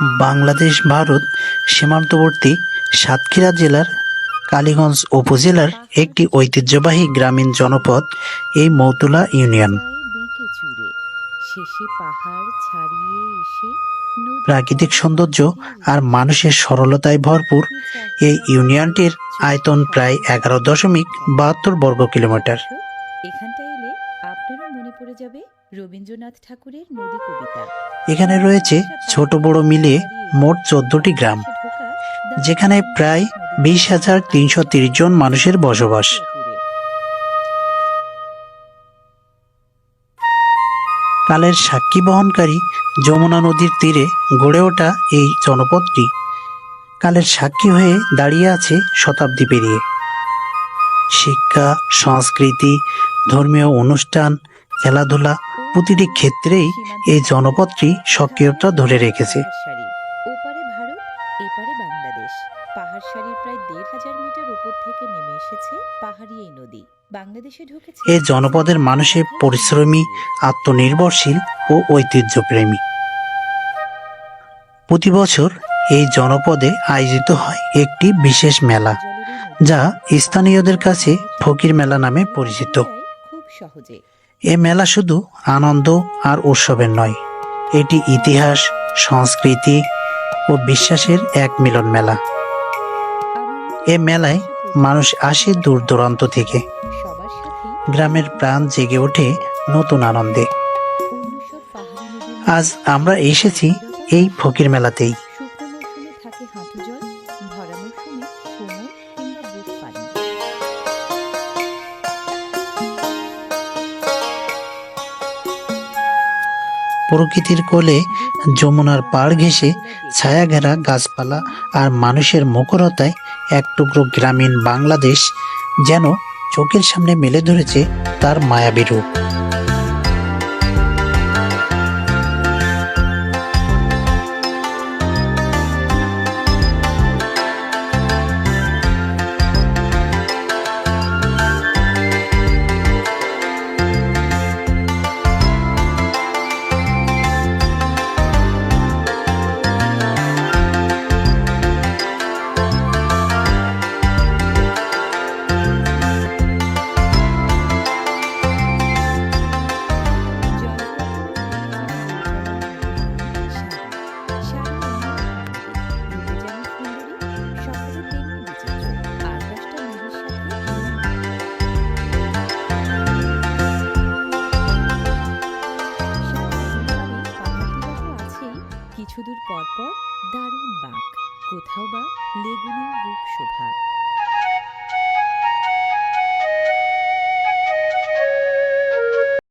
বাংলাদেশ, ভারত সীমান্তবর্তী সাতক্ষীরা জেলার কালীগঞ্জ উপজেলার একটি ঐতিহ্যবাহী গ্রামীণ জনপদ, এই মৌতুলা ইউনিয়ন। প্রাকৃতিক সৌন্দর্য আর মানুষের সরলতায় ভরপুর এই ইউনিয়নটির আয়তন প্রায় এগারো দশমিক বাহাত্তর বর্গ কিলোমিটার। আপনারও মনে পড়ে যাবে রবীন্দ্রনাথ ঠাকুরের নদী কবিতা। এখানে রয়েছে ছোট বড় মিলিয়ে মোট চোদ্দটি গ্রাম, যেখানে প্রায় বিশ হাজার তিনশো তিরিশ জন মানুষের বসবাস। কালের সাক্ষী বহনকারী যমুনা নদীর তীরে গড়ে ওঠা এই জনপদটি কালের সাক্ষী হয়ে দাঁড়িয়ে আছে শতাব্দী পেরিয়ে। শিক্ষা, সংস্কৃতি ধর্মীয় অনুষ্ঠান খেলাধুলা প্রতিটি ক্ষেত্রেই এই জনপদটি সক্রিয়তা ধরে রেখেছে। সারি ওপারে ভারত এপারে বাংলাদেশ। পাহাড় সারির প্রায় দেড় হাজার মিটার উপর থেকে নেমে এসেছে পাহাড়ি এই নদী। বাংলাদেশে ঢুকেছে এই জনপদের মানুষের পরিশ্রমী আত্মনির্ভরশীল ও ঐতিহ্যপ্রেমী। প্রতি বছর এই জনপদে আয়োজিত হয় একটি বিশেষ মেলা যা স্থানীয়দের কাছে ফকির মেলা নামে পরিচিত। সহজে। এ মেলা শুধু আনন্দ আর উৎসবের নয় এটি ইতিহাস সংস্কৃতি ও বিশ্বাসের এক মিলন মেলা। এ মেলায় মানুষ আসে দূর দূরান্ত থেকে। গ্রামের প্রাণ জেগে ওঠে নতুন আনন্দে। আজ আমরা এসেছি এই ফকির মেলাতেই। থাকে হাঁটু জল ভরা মৌসুমে কোমর কিংবা বুক পানি। প্রকৃতির কোলে যমুনার পাড় ঘেঁষে ছায়া ঘেরা গাছপালা আর মানুষের মুখরতায় এক টুকরো গ্রামীণ বাংলাদেশ যেন চোখের সামনে মেলে ধরেছে তার মায়াবী রূপ। কিছুদূর পর পর দারুণ বাঁক কোথাও বা লেগুনের রূপ শোভা